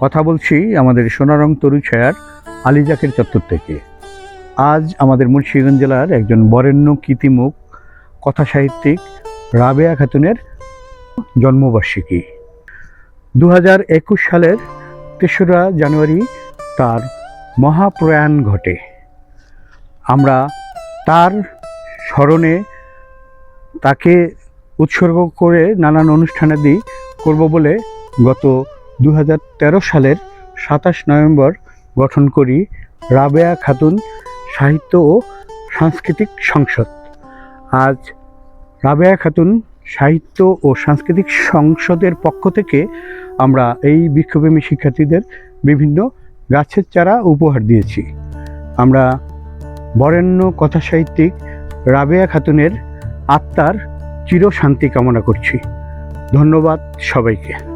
কথা বলছি আমাদের সোনারং তরুছায়ার আলিজাকের চত্বর থেকে। আজ আমাদের মুন্সিগঞ্জ জেলার একজন বরেণ্য কীর্তিমুখ কথা সাহিত্যিক রাবেয়া খাতুনের জন্মবার্ষিকী। দু হাজার একুশ সালের তেসরা জানুয়ারি তার মহাপ্রয়াণ ঘটে। আমরা তার স্মরণে তাকে উৎসর্গ করে নানান অনুষ্ঠানাদি করব বলে গত দু হাজার তেরো সালের সাতাশ নভেম্বর গঠন করি রাবেয়া খাতুন সাহিত্য ও সাংস্কৃতিক সংসদ। আজ রাবেয়া খাতুন সাহিত্য ও সাংস্কৃতিক সংসদের পক্ষ থেকে আমরা এই বিক্ষোভেমী শিক্ষার্থীদের বিভিন্ন গাছের চারা উপহার দিয়েছি। আমরা বরেণ্য কথা সাহিত্যিক রাবেয়া খাতুনের আত্মার চিরশান্তি কামনা করছি। ধন্যবাদ সবাইকে।